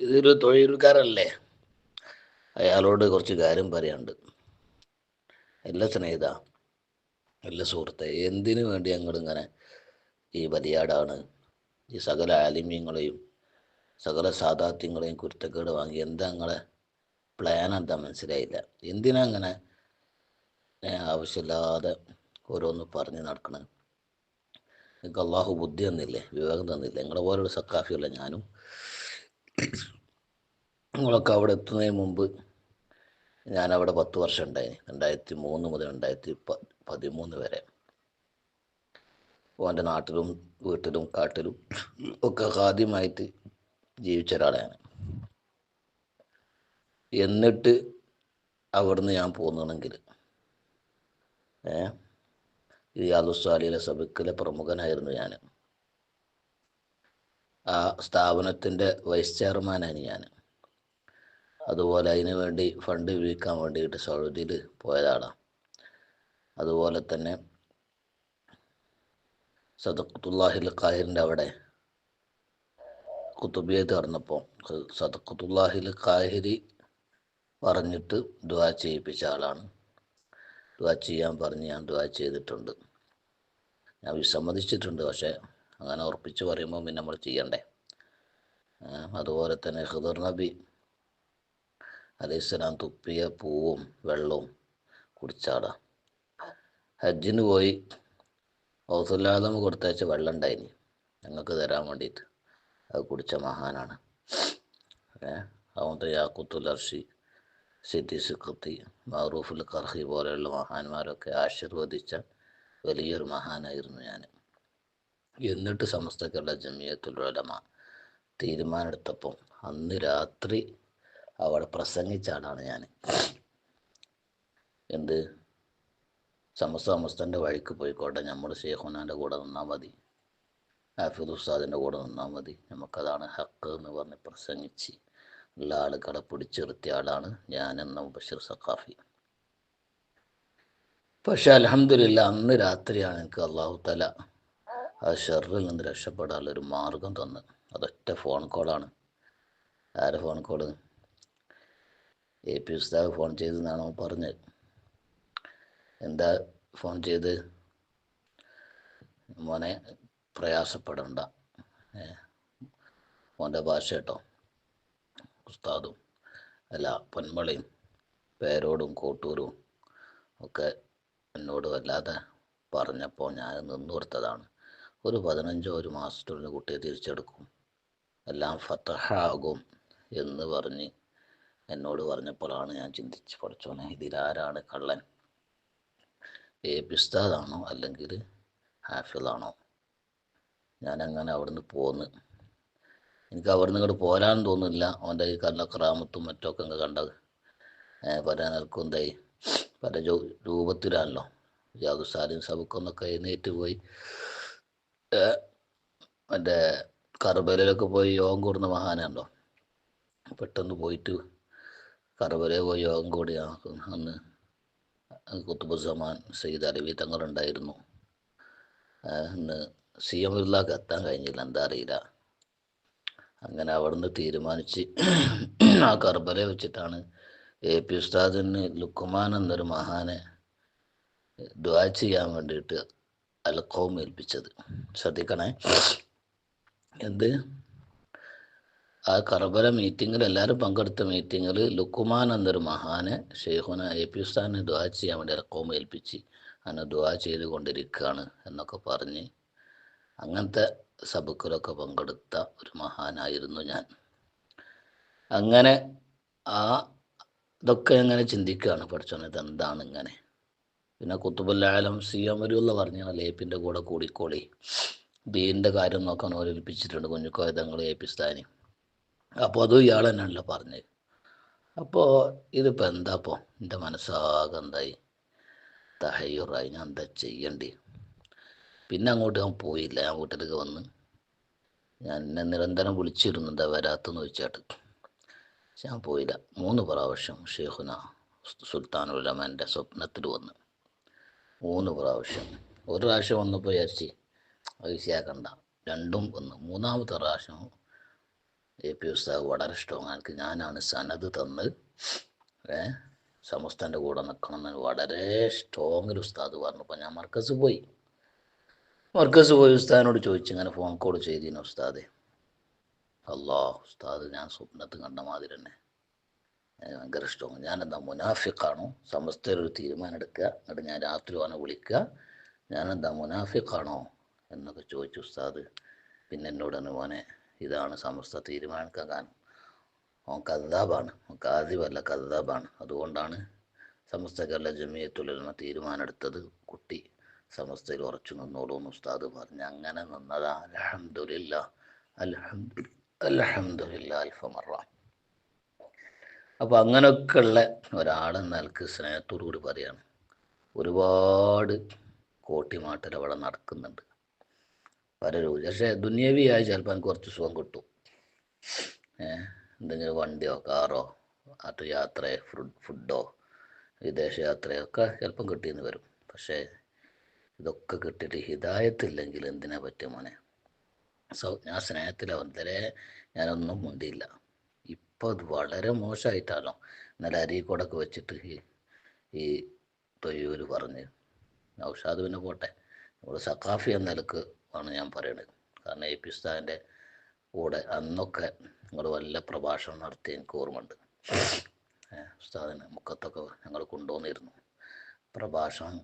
ഇതൊരു തൊഴിൽക്കാരല്ലേ? അയാളോട് കുറച്ച് കാര്യം പറയാണ്ട് അല്ല സ്നേഹിത അല്ല സുഹൃത്തെ എന്തിനു വേണ്ടി അങ്ങോട്ട് ഇങ്ങനെ ഈ ബലിയാടാണ്? ഈ സകല ആലിമ്യങ്ങളെയും സകല സാധാത്യങ്ങളെയും കുരുത്തക്കേട് വാങ്ങി എന്താ നിങ്ങളെ പ്ലാൻ എന്താ മനസ്സിലായില്ല. എന്തിനാ അങ്ങനെ ആവശ്യമില്ലാതെ ഓരോന്ന് പറഞ്ഞ് നടക്കണം? നിങ്ങൾക്ക് അള്ളാഹു ബുദ്ധി തന്നില്ലേ വിവേകം തന്നില്ലേ? നിങ്ങളെ പോലുള്ള സക്കാഫിയല്ല ഞാനും. നിങ്ങളൊക്കെ അവിടെ എത്തുന്നതിന് മുമ്പ് ഞാൻ അവിടെ പത്ത് വർഷം ഉണ്ടായി രണ്ടായിരത്തി മൂന്ന് മുതൽ രണ്ടായിരത്തി പതിമൂന്ന് വരെ. ഓന്റെ നാട്ടിലും വീട്ടിലും കാട്ടിലും ഒക്കെ ആദ്യമായിട്ട് ജീവിച്ച ഒരാളാണ് എന്നിട്ട് അവിടുന്ന് ഞാൻ പോകുന്നതാണെങ്കിൽ ഏ? റിയാദുസ്വാലിയിലെ സബക്കിലെ പ്രമുഖനായിരുന്നു ഞാൻ ആ സ്ഥാപനത്തിന്റെ വൈസ് ചെയർമാനാണ് ഞാൻ. അതുപോലെ അതിന് വേണ്ടി ഫണ്ട് വീക്കാൻ വേണ്ടിയിട്ട് സൗദിയിൽ പോയതാണ്. അതുപോലെ തന്നെ സദക്കുത്തുല്ലാഹിൽ ഖാഹിറിന്റെ അവിടെ കുത്തുബിയെ തുറന്നപ്പോൾ സദക്കുത്തുല്ലാഹിൽ ഖാഹിരി പറഞ്ഞിട്ട് ദുആ ചെയ്യിപ്പിച്ച ആളാണ്. ദുആ ചെയ്യാൻ പറഞ്ഞ് ഞാൻ ദുആ ചെയ്തിട്ടുണ്ട്. ഞാൻ വിസമ്മതിച്ചിട്ടുണ്ട് പക്ഷേ അങ്ങനെ ഉറപ്പിച്ച് പറയുമ്പോൾ പിന്നെ നമ്മൾ ചെയ്യണ്ടേ? അതുപോലെ തന്നെ ഖിദർ നബി അലൈഹിസ്സലാം തുപ്പിയ പൂവും വെള്ളവും കുടിച്ചാടാ. ഹജ്ജിന് പോയി ഔസുല്ലാദം കൊടുത്തയച്ച വെള്ളം ഉണ്ടായിനി ഞങ്ങൾക്ക് തരാൻ വേണ്ടിയിട്ട്. അത് കുടിച്ച മഹാനാണ്. അതുകൊണ്ട് യാക്കുത്തുൽ അർഷി സിദ്ദി സിഖത്തി മറൂഫുൽ കർഹി പോലെയുള്ള മഹാന്മാരൊക്കെ ആശീർവദിച്ച വലിയൊരു മഹാനായിരുന്നു ഞാൻ എന്നിട്ട് സമസ്ത ജമിയത്തുൽ ഉലമ തീരുമാനമെടുത്തപ്പം അന്ന് രാത്രി അവിടെ പ്രസംഗിച്ചാടാണ് ഞാൻ. എന്ത്? സമസ്ത സമസ്തന്റെ വഴിക്ക് പോയിക്കോട്ടെ. നമ്മൾ ഷെയ്ഖുനാന്റെ കൂടെ നിന്നാൽ മതി. ഹാഫിദ് ഉസ്താദിന്റെ കൂടെ നിന്നാൽ മതി. നമുക്കതാണ് ഹക്ക് എന്ന് പറഞ്ഞ് പ്രസംഗിച്ച് ഉള്ള ആളുകളെ പിടിച്ചിരുത്തിയ ആളാണ് ഞാൻ എന്ന ബഷീർ സഖാഫി. പക്ഷെ അലഹമില്ല അന്ന് രാത്രിയാണ് എനിക്ക് അള്ളാഹു തല ആ ഷെറിൽ നിന്ന് രക്ഷപ്പെടാനുള്ള ഒരു മാർഗം തന്ന്. അതൊറ്റ ഫോൺ കോളാണ് ആരെ ഫോൺ കോൾ എ പി ഉസ്താവ് ഫോൺ ചെയ്തെന്നാണ് അവൻ പറഞ്ഞത് എന്താ ഫോൺ ചെയ്ത്? മോനെ പ്രയാസപ്പെടണ്ട. മോന്റെ ഭാഷ കേട്ടോ. ഉസ്താദും അല്ല പൊന്മളയും പേരോടും കോട്ടൂരും ഒക്കെ എന്നോട് വല്ലാതെ പറഞ്ഞപ്പോൾ ഞാൻ നിന്നു കൊടുത്തതാണ്. ഒരു പതിനഞ്ചോ ഒരു മാസത്തിനുള്ളിൽ കുട്ടിയെ തിരിച്ചെടുക്കും. എല്ലാം ഫത്തഹാകും എന്ന് പറഞ്ഞ് എന്നോട് പറഞ്ഞപ്പോഴാണ് ഞാൻ ചിന്തിച്ച് പഠിച്ചോനെ ഇതിലാരാണ് കള്ളൻ? ഏ പിസ്താദാണോ അല്ലെങ്കിൽ ഹാഫിളാണോ? ഞാനങ്ങനെ അവിടുന്ന് പോന്ന്. എനിക്ക് അവിടുന്ന് ഇങ്ങോട്ട് പോരാൻ തോന്നുന്നില്ല. അവന്റെ ഈ കല്ല ക്രാമത്തും മറ്റൊക്കെ അങ്ങ് കണ്ട പല നിലക്കും എന്തായി പല രൂപത്തിലാണല്ലോ. യാദുസാരും സബക്കൊന്നൊക്കെ എഴുന്നേറ്റ് പോയി. മറ്റേ കർബലയിലൊക്കെ പോയി യോഗം കൂടുന്ന മഹാനുണ്ടോ പെട്ടെന്ന് പോയിട്ട് കർബലയിൽ പോയി യോഗം കൂടി അന്ന് കുത്തുബുസമാൻ സയ്യിദ് അലവി തങ്ങളുണ്ടായിരുന്നു. അന്ന് സി എം ഉള്ളാക്ക് എത്താൻ കഴിഞ്ഞില്ല എന്താ അറിയില്ല. അങ്ങനെ അവിടുന്ന് തീരുമാനിച്ച് ആ കർബല വെച്ചിട്ടാണ് എ പി ഉസ്താദിന് ലുക്കുമാൻ എന്നൊരു മഹാനെ ദ്വാ ചെയ്യാൻ വേണ്ടിയിട്ട് അൽക്കവും ഏൽപ്പിച്ചത്. ശ്രദ്ധിക്കണേ. എന്ത്? ആ കർബല മീറ്റിങ്ങിൽ എല്ലാവരും പങ്കെടുത്ത മീറ്റിങ്ങിൽ ലുക്കുമാൻ എന്നൊരു മഹാനെ ഷെയ്ഖുന എ പി ഉസ്താനെ ദ്വാ ചെയ്യാൻ വേണ്ടി അൽക്കവും ഏൽപ്പിച്ച് അങ്ങനെ ദ്വാ ചെയ്തുകൊണ്ടിരിക്കുകയാണ് എന്നൊക്കെ പറഞ്ഞ് അങ്ങനത്തെ സബക്കിലൊക്കെ പങ്കെടുത്ത ഒരു മഹാനായിരുന്നു ഞാൻ. അങ്ങനെ ആ ഇതൊക്കെ എങ്ങനെ ചിന്തിക്കുകയാണ് പഠിച്ചോനെ ഇത് എന്താണ് ഇങ്ങനെ? പിന്നെ കുത്തുബല്ലായാലും സി അമരുള്ള പറഞ്ഞ ലേപ്പിന്റെ കൂടെ കൂടിക്കോളി. ബീന്റെ കാര്യം നോക്കാൻ ഓരേൽപ്പിച്ചിട്ടുണ്ട് കുഞ്ഞുക്കോയതങ്ങൾ ഏപ്പിസ്ഥാനി. അപ്പോൾ അതും ഇയാൾ തന്നെയാണല്ലോ പറഞ്ഞത്. അപ്പോൾ ഇതിപ്പോൾ എന്താ ഇപ്പോൾ എന്റെ മനസ്സാകെ എന്തായി? തഹയ്യുറായി ഞാൻ എന്താ ചെയ്യണ്ടേ? പിന്നെ അങ്ങോട്ട് ഞാൻ പോയില്ല. ഞാൻ വീട്ടിലേക്ക് വന്ന് ഞാൻ എന്നെ നിരന്തരം വിളിച്ചിരുന്നു എന്താ വരാത്തെന്ന് ചോദിച്ചാട്ട്. പക്ഷെ ഞാൻ പോയില്ല. മൂന്ന് പ്രാവശ്യം ഷെയ്ഖുന സുൽത്താൻ ഉലമന്റെ സ്വപ്നത്തിൽ വന്ന്. മൂന്ന് പ്രാവശ്യം. ഒരു പ്രാവശ്യം വന്നപ്പോൾ വിചാരിച്ച് അത് രണ്ടും ഒന്ന് മൂന്നാമത്തെ പ്രാവശ്യം എ പി ഉസ്താദ് വളരെ ഇഷ്ടമാണ് എനിക്ക് ഞാനാണ് സനത് തന്ന് ഏ സമസ്തന്റെ കൂടെ നിൽക്കണം എന്ന് വളരെ സ്ട്രോങ്ങിൽ ഉസ്താദ് പറഞ്ഞപ്പോൾ ഞാൻ മർക്കസ് പോയി. മർക്കസ് പോയി ഉസ്താദിനോട് ചോദിച്ചു ഇങ്ങനെ ഫോൺ കോൾ ചെയ്തിരുന്നു ഉസ്താദെ. അല്ലാ ഉസ്താദ് ഞാൻ സ്വപ്നത്ത് കണ്ട മാതിരി തന്നെ. ഭയങ്കര ഇഷ്ടമാണ്. ഞാനെന്താ മുനാഫിക്കാണോ സമസ്തയിൽ ഒരു തീരുമാനം എടുക്കുക എന്നിട്ട് ഞാൻ രാത്രി അവനെ വിളിക്കുക. ഞാനെന്താ മുനാഫിക്കാണോ എന്നൊക്കെ ചോദിച്ചു ഉസ്താദ്. പിന്നെ എന്നോട് പറഞ്ഞു മോനെ ഇതാണ് സമസ്ത തീരുമാനിക്കാൻ കാരണം അവൻ കദ്ദാബാണ്. കാതിവല്ല കദ്ദാബാണ്. അതുകൊണ്ടാണ് സമസ്ത കേരള ജമിയത്തുലമ തീരുമാനമെടുത്തത്. കുട്ടി സമസ്തയിൽ ഉറച്ചു നിന്നോളൂ എന്ന് ഉസ്താദ് പറഞ്ഞു. അങ്ങനെ നിന്നതാ അലഹമില്ല അലഹമില്ല അൽഫമറാം അൽഫമറ അപ്പോൾ അങ്ങനെയൊക്കെയുള്ള ഒരാൾ നൽകി സ്നേഹത്തോടു കൂടി പറയാണ്. ഒരുപാട് കോട്ടിമാട്ടൽ അവിടെ നടക്കുന്നുണ്ട്. പലരും പക്ഷേ ദുന്യവിയായി ചിലപ്പോൾ എനിക്ക് കുറച്ച് സുഖം കിട്ടും. എന്തെങ്കിലും വണ്ടിയോ കാറോ അത് യാത്രയോ ഫുഡ് ഫുഡോ വിദേശ യാത്രയോ ഒക്കെ ചിലപ്പം കിട്ടിയെന്ന് വരും. പക്ഷേ ഇതൊക്കെ കിട്ടിയിട്ട് ഹിതായത്തില്ലെങ്കിൽ എന്തിനാ പറ്റും മോനെ? സോ ഞാൻ സ്നേഹത്തിലാവും ഇതുവരെ ഞാനൊന്നും മുണ്ടിയില്ല. ഇപ്പോൾ അത് വളരെ മോശമായിട്ടാണല്ലോ ഇന്നലെ അരീക്കോടൊക്കെ വെച്ചിട്ട് ഈ ഈ തൊയ്യൂര് പറഞ്ഞ്. നൗഷാദ് പിന്നെ പോട്ടെ. നമ്മൾ സക്കാഫി എന്ന നിലയ്ക്ക് ആണ് ഞാൻ പറയുന്നത് കാരണം എ പി കൂടെ അന്നൊക്കെ നിങ്ങൾ വല്ല പ്രഭാഷണം നടത്തി എനിക്ക് ഓർമ്മയുണ്ട്. ഉസ്താദിന് മുക്കത്തൊക്കെ ഞങ്ങൾ കൊണ്ടുവന്നിരുന്നു. പ്രഭാഷണം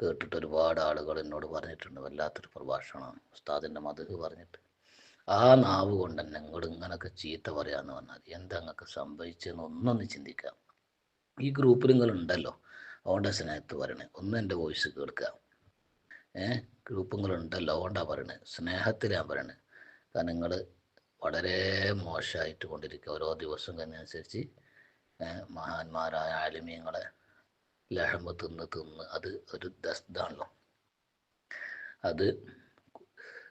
കേട്ടിട്ട് ഒരുപാട് ആളുകൾ എന്നോട് പറഞ്ഞിട്ടുണ്ട്. വല്ലാത്തൊരു പ്രഭാഷണമാണ്. ഉസ്താദിന്റെ മധു പറഞ്ഞിട്ട്. ആ നാവ് കൊണ്ട് തന്നെ ഇങ്ങോട്ട് ഇങ്ങനൊക്കെ ചീത്ത പറയാന്ന് പറഞ്ഞാൽ എന്താ നിങ്ങൾക്ക് സംഭവിച്ചതെന്ന് ഒന്നൊന്ന് ചിന്തിക്കാം ഈ ഗ്രൂപ്പിൽ നിങ്ങൾ ഉണ്ടല്ലോ. അതുകൊണ്ടാ സ്നേഹത്ത് പറയണേ. ഒന്ന് എന്റെ വോയിസ് കേൾക്കുക. ഏഹ് ഗ്രൂപ്പുകളുണ്ടല്ലോ അതുകൊണ്ടാണ് സ്നേഹത്തിൽ സ്നേഹത്തിലാണ് പറയണേ. കാരണം നിങ്ങൾ വളരെ മോശമായിട്ട് കൊണ്ടിരിക്കുക. ഓരോ ദിവസം കഴിഞ്ഞനുസരിച്ച് മഹാന്മാരായ ആലിമീങ്ങളെ ലഹമ തിന്ന് തിന്ന് അത് ഒരു ദസ്താണല്ലോ അത്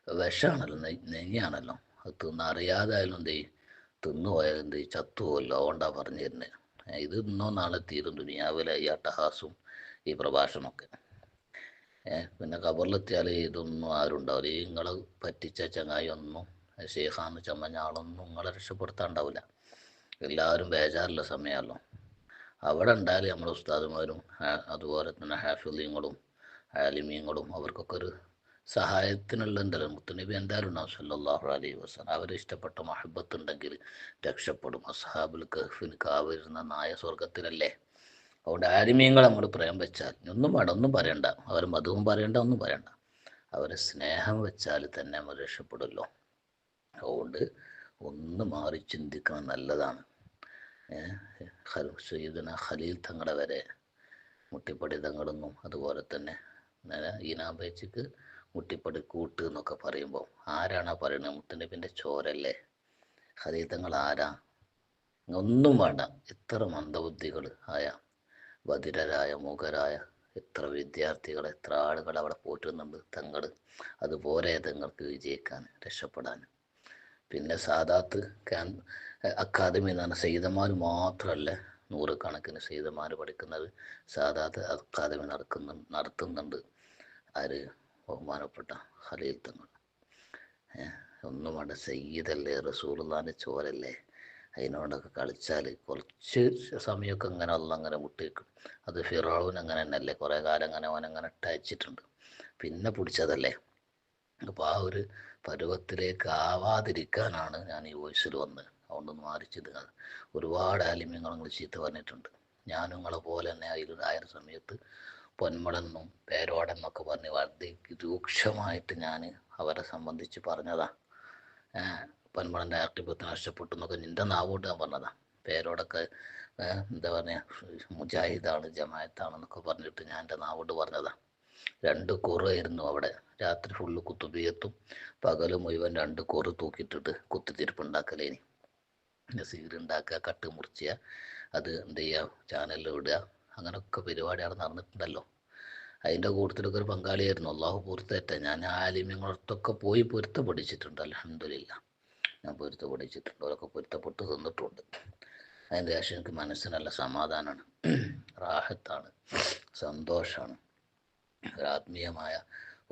വിഷമാണല്ലോ നെഞ്ഞാണല്ലോ. അത് തിന്ന് അറിയാതായാലും എന്ത് ചെയ്യും? തിന്നു പോയാലും എന്ത് ചെയ്യും? ചത്തുപോയല്ലോ അതുകൊണ്ടാ പറഞ്ഞു തരുന്നത് ഇത് ഇന്നോ നാളെ തീരും ദുനിയാവിലെ ഈ അട്ടഹാസും ഈ പ്രഭാഷണമൊക്കെ. പിന്നെ കബറിലെത്തിയാൽ ഇതൊന്നും ആരും ഉണ്ടാവില്ല. ഈ നിങ്ങളെ പറ്റിച്ച ചങ്ങായി ഒന്നും ഷെയ്ഖാന്ന് ചമ്മഞ്ഞ നിങ്ങളെ രക്ഷപ്പെടുത്താണ്ടാവില്ല. എല്ലാവരും ബേജാറുള്ള സമയമല്ലോ അവിടെ ഉണ്ടായാലും നമ്മുടെ ഉസ്താദുമാരും അതുപോലെ തന്നെ ഹാഫിലിങ്ങളും ആലിമീങ്ങളും അവർക്കൊക്കെ ഒരു സഹായത്തിനുള്ള ഉണ്ടല്ലോ മുത്തുനബി എന്തായാലും ഉണ്ടാവും സല്ലാഹു അലൈഹി വസല്ലം. അവരെ ഇഷ്ടപ്പെട്ട മഹബത്ത് ഉണ്ടെങ്കിൽ രക്ഷപ്പെടും. അസഹാബുൽ കഹ്ഫിന് കാവരുന്ന നായ സ്വർഗത്തിലല്ലേ അതുകൊണ്ട് ആരുമീങ്ങൾ നമ്മൾ പ്രേം വെച്ചാൽ ഒന്നും വേണ്ട ഒന്നും പറയണ്ട. അവർ മതവും പറയണ്ട ഒന്നും പറയണ്ട. അവരെ സ്നേഹം വെച്ചാൽ തന്നെ നമ്മൾ രക്ഷപ്പെടുമല്ലോ. അതുകൊണ്ട് ഒന്ന് മാറി ചിന്തിക്കണം നല്ലതാണ്. സയ്യിദന ഖലീൽ തങ്ങളെ വരെ മുട്ടിപ്പടി തങ്ങളെന്നും അതുപോലെ തന്നെ ഈനാമ്പേച്ചിക്ക് മുട്ടിപ്പടി കൂട്ട് എന്നൊക്കെ പറയുമ്പോൾ ആരാണ് ആ പറയുന്നത് മുത്തനബിന്റെ ചോരല്ലേ? ഹരിതങ്ങൾ തങ്ങൾ ആരാ? ഒന്നും വേണ്ട. എത്ര മന്ദബുദ്ധികൾ ആയ ബധിരരായ മുഖരായ എത്ര വിദ്യാർത്ഥികൾ എത്ര ആളുകൾ അവിടെ പോറ്റുന്നുണ്ട് തങ്ങൾ അതുപോലെ തങ്ങൾക്ക് വിജയിക്കാൻ രക്ഷപ്പെടാൻ. പിന്നെ സാദാത്ത് ക്യാൻ അക്കാദമി എന്ന് പറഞ്ഞ സയ്യിദന്മാർ മാത്രമല്ല നൂറുകണക്കിന് സയ്യിദന്മാർ പഠിക്കുന്നത്? സാദാത്ത് അക്കാദമി നടക്കുന്നു നടത്തുന്നുണ്ട് ആര്? ബഹുമാനപ്പെട്ട ഖലീൽ തങ്ങൾ ഏഹ് ഒന്നും സയ്യിദല്ലേ റസൂലുള്ളാന്റെ ചോരല്ലേ? അതിനോടൊക്കെ കളിച്ചാൽ കുറച്ച് സമയമൊക്കെ അങ്ങനെ അല്ല അങ്ങനെ മുട്ടിവെക്കും. അത് ഫിറോവിന് അങ്ങനെ തന്നെയല്ലേ കുറേ കാലം അങ്ങനെ അവനങ്ങനെ ടച്ചിട്ടുണ്ട് പിന്നെ പിടിച്ചതല്ലേ? അപ്പോൾ ആ ഒരു പരുവത്തിലേക്ക് ആവാതിരിക്കാനാണ് ഞാൻ ഈ വോയിസിൽ വന്ന് അതുകൊണ്ടൊന്ന് മാറിച്ചത് ഒരുപാട് ആലിമ്യങ്ങൾ നിങ്ങൾ ചീത്ത പറഞ്ഞിട്ടുണ്ട്. ഞാനും നിങ്ങളെ പോലെ തന്നെ അതിൽ ആയ സമയത്ത് പൊന്മളെന്നും പേരോടെന്നൊക്കെ പറഞ്ഞ് വളരെ രൂക്ഷമായിട്ട് ഞാൻ അവരെ സംബന്ധിച്ച് പറഞ്ഞതാ. പൊന്മുടന്റെ ആക്ടിപത്ത് നഷ്ടപ്പെട്ടു എന്നൊക്കെ നിന്റെ നാവോട്ട് ഞാൻ പറഞ്ഞതാ. പേരോടൊക്കെ എന്താ പറയുക മുജാഹിദാണ് ജമായത്താണെന്നൊക്കെ പറഞ്ഞിട്ട് ഞാൻ എന്റെ നാവോട്ട് പറഞ്ഞതാ. രണ്ട് കുറയായിരുന്നു അവിടെ. രാത്രി ഫുള്ള് കുത്തുബിയത്തും പകൽ മുഴുവൻ രണ്ട് കുറ തൂക്കിയിട്ടിട്ട് കുത്തിത്തിരിപ്പുണ്ടാക്കലേനി സീരുണ്ടാക്കുക കട്ട് മുറിച്ചുക അത് എന്ത് ചെയ്യുക ചാനലിൽ വിടുക അങ്ങനെയൊക്കെ പരിപാടി അവിടെ നടന്നിട്ടുണ്ടല്ലോ. അതിന്റെ കൂട്ടത്തിലൊക്കെ ഒരു പങ്കാളിയായിരുന്നു. അള്ളാഹു പൊരുത്തേറ്റ ഞാൻ ആലിമ്യങ്ങളടുത്തൊക്കെ പോയി പൊരുത്ത പഠിച്ചിട്ടുണ്ട് അലഹമില്ല ഞാൻ പൊരുത്ത പഠിച്ചിട്ടുണ്ട് അവരൊക്കെ പൊരുത്തപ്പെട്ട് തന്നിട്ടുണ്ട്. അതിന്റെ ശേഷം എനിക്ക് മനസ്സിനല്ല നല്ല സമാധാനമാണ് റാഹത്താണ്. സന്തോഷമാണ് ഒരു ആത്മീയമായ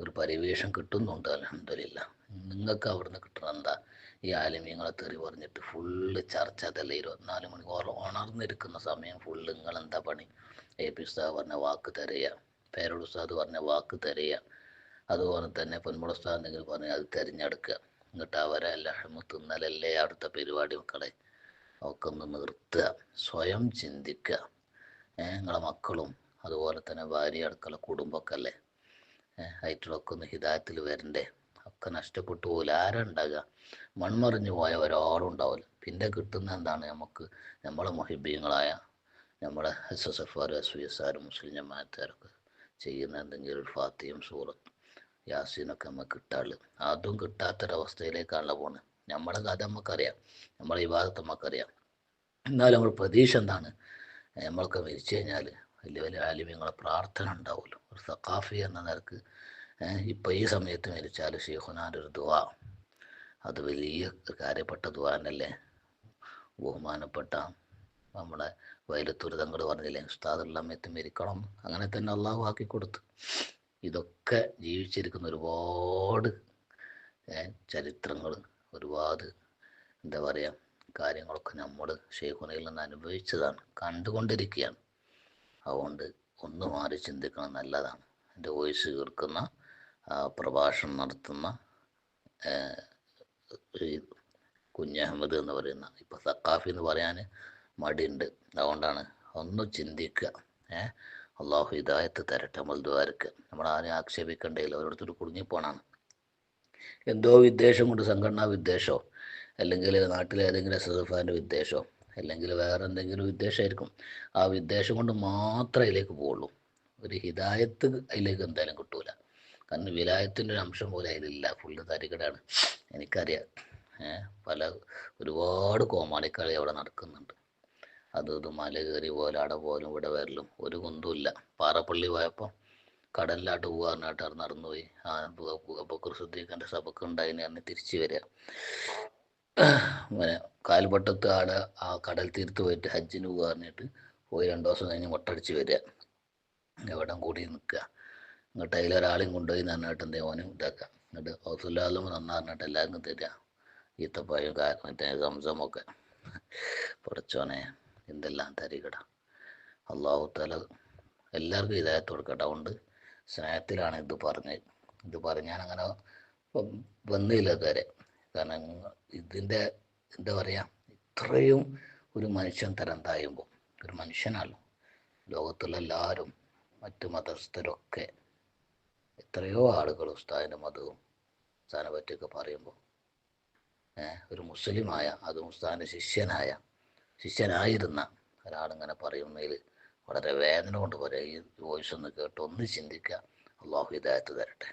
ഒരു പരിവേഷം കിട്ടുന്നുണ്ട്. അലഹമില്ല നിങ്ങൾക്ക് അവിടുന്ന് കിട്ടണം എന്താ? ഈ ആലിമ്യങ്ങളെ തെറി പറഞ്ഞിട്ട് ഫുള്ള് ചർച്ച അതല്ലേ ഇരുപത്തിനാല് മണിക്കൂർ ഉണർന്നിരിക്കുന്ന സമയം ഫുള്ള് നിങ്ങൾ എന്താ പണി? എ പി ഉസ്താദ് പറഞ്ഞ വാക്ക് തരിക പേരോട് ഉസ്താദ് പറഞ്ഞ വാക്ക് തരിക അതുപോലെ തന്നെ പൊന്മുള ഉസ്താദ് എന്തെങ്കിലും പറഞ്ഞാൽ അത് തിരഞ്ഞെടുക്കുക. എന്നിട്ട് അവരെ എല്ലാം തിന്നലല്ലേ അടുത്ത പരിപാടി മക്കളെ ഒക്കെ ഒന്ന് നിർത്തുക സ്വയം ചിന്തിക്കുക. നിങ്ങളെ മക്കളും അതുപോലെ തന്നെ ഭാര്യ അടുക്കള കുടുംബമൊക്കെ അല്ലേ ഹൈറ്റിലൊക്കെ ഒന്ന് ഹിതായത്തിൽ വരണ്ടേ? ഒക്കെ നഷ്ടപ്പെട്ടു പോകില്ല ആരാ ഉണ്ടാകുക മൺമറിഞ്ഞു പോയ ഒരാളും ഉണ്ടാവില്ല. പിന്നെ കിട്ടുന്ന എന്താണ്? നമുക്ക് നമ്മളെ മൊഹിബീങ്ങളായ നമ്മുടെ S S F R S V S R മുസ്ലിം ജമാഅത്തുകാർക്ക് ചെയ്യുന്ന എന്തെങ്കിലും ഫാത്തിയും സൂറത്ത് യാസീനൊക്കെ നമുക്ക് കിട്ടാൾ അതും കിട്ടാത്തൊരവസ്ഥയിലേക്കാണല്ലോ പോണത് നമ്മുടെ കഥ നമുക്കറിയാം നമ്മളെ വിവാദത്തെ നമുക്കറിയാം എന്നാലും നമ്മൾ പ്രതീക്ഷ എന്താണ്? നമ്മളൊക്കെ മരിച്ചു കഴിഞ്ഞാൽ വലിയ വലിയ ആലിമ്യങ്ങളെ പ്രാർത്ഥന ഉണ്ടാവുമല്ലോ. ഒരു സക്കാഫി എന്ന നിലയ്ക്ക് ഇപ്പം ഈ സമയത്ത് മരിച്ചാൽ ഷെയ്ഖുനാന്റെ ഒരു ദുവ അത് വലിയ കാര്യപ്പെട്ട ദുവാനല്ലേ ബഹുമാനപ്പെട്ട നമ്മുടെ വയലത്തൂർ തങ്ങൾ പറഞ്ഞില്ലേ ഉസ്താദെല്ലാം എത്തിമരിക്കണം മരിക്കണം. അങ്ങനെ തന്നെ അള്ളാഹു ആക്കി കൊടുത്തു. ഇതൊക്കെ ജീവിച്ചിരിക്കുന്ന ഒരുപാട് ചരിത്രങ്ങൾ ഒരുപാട് എന്താ പറയുക കാര്യങ്ങളൊക്കെ നമ്മൾ ഷെയ്ഖുനയിൽ നിന്ന് അനുഭവിച്ചതാണ് കണ്ടുകൊണ്ടിരിക്കുകയാണ് അതുകൊണ്ട് ഒന്ന് മാറി ചിന്തിക്കണം നല്ലതാണ്. എന്റെ വോയിസ് കേൾക്കുന്ന പ്രഭാഷണം നടത്തുന്ന കുഞ്ഞഹമ്മദ് എന്ന് പറയുന്ന ഇപ്പോൾ സക്കാഫി എന്ന് പറയാൻ മടിയുണ്ട്. അതുകൊണ്ടാണ് ഒന്ന് ചിന്തിക്കുക. ഏഹ് അള്ളാഹു ഹിദായത്ത് തരട്ടെ നമ്മൾ ദ്വാരക്ക് നമ്മൾ ആരെയും ആക്ഷേപിക്കേണ്ടതില്ല. ഓരോരുത്തർ കുടുങ്ങിപ്പോണാണ് എന്തോ വിദ്വേഷം കൊണ്ട് സംഘടനാ വിദ്വേഷമോ അല്ലെങ്കിൽ നാട്ടിലെ ഏതെങ്കിലും എസ് എസ് എഫ് ആന്റെ വിദ്വേഷമോ അല്ലെങ്കിൽ വേറെ എന്തെങ്കിലും വിദ്വേഷമായിരിക്കും. ആ വിദ്വേഷം കൊണ്ട് മാത്രമേ അതിലേക്ക് പോവുള്ളൂ. ഒരു ഹിദായത്ത് അതിലേക്ക് എന്തായാലും കിട്ടൂല. കാരണം വിലായത്തിന്റെ ഒരു അംശം പോലും അതിലില്ല. ഫുള്ള് തരികടാണ്. എനിക്കറിയാം. പല ഒരുപാട് കോമാളിക്കളി അവിടെ നടക്കുന്നുണ്ട്. അത് ഇത് മല കയറി പോലെ അവിടെ പോലും ഇവിടെ വരലും. ഒരു കുന്തുമില്ല പാറപ്പള്ളി പോയപ്പോൾ കടലിലാട്ട് പോകാറിനാട്ട് നടന്നു പോയി ആ ബക്കർ സുദ്ദീഖിന്റെ സഭക്ക് ഉണ്ടായിന് പറഞ്ഞ് തിരിച്ചു വരിക. അങ്ങനെ കാൽപട്ടത്ത് ആടെ ആ കടൽ തീർത്ത് പോയിട്ട് ഹജ്ജിന് പോകുക പറഞ്ഞിട്ട് പോയി രണ്ടു ദിവസം കഴിഞ്ഞ് മുട്ടടിച്ച് വരിക. എവിടെ കൂടി നിൽക്കുക. എന്നിട്ട് അതിലൊരാളെയും കൊണ്ടുപോയി നന്നായിട്ട് എന്തേ ഓനും ഇതാക്കുക. എന്നിട്ട് ഹൗസുല്ലാലും നന്നാ പറഞ്ഞിട്ട് എല്ലാവർക്കും തരിക. ഈത്തപ്പായും മറ്റേ സംസമൊക്കെ പഠിച്ചോനെ എന്തെല്ലാം തരികട. അള്ളാഹു തല എല്ലാവർക്കും ഇതായത്ത് കൊടുക്കട്ടെ. അതുകൊണ്ട് സ്നേഹത്തിലാണ് ഇത് പറഞ്ഞത്. ഇത് പറഞ്ഞാൽ അങ്ങനെ വന്നില്ല ഇതുവരെ. കാരണം ഇതിന്റെ എന്താ പറയുക ഇത്രയും ഒരു മനുഷ്യൻ തരം തായുമ്പോൾ ഒരു മനുഷ്യനാണല്ലോ ലോകത്തുള്ള എല്ലാവരും മറ്റു മതസ്ഥരൊക്കെ എത്രയോ ആളുകൾ ഉസ്താദിന്റെ മതവും ഉസ്താനെ പറ്റിയൊക്കെ പറയുമ്പോൾ ഒരു മുസ്ലിമായ അതും ഉസ്താദിന്റെ ശിഷ്യനായ ശിഷ്യനായിരുന്ന ഒരാളിങ്ങനെ പറയുന്നതിൽ വളരെ വേദന കൊണ്ട് പറയുക ഈ വോയിസ് ഒന്ന് കേട്ട് ഒന്ന് ചിന്തിക്കുക അള്ളാഹു ഹിദായത്ത് തരട്ടെ.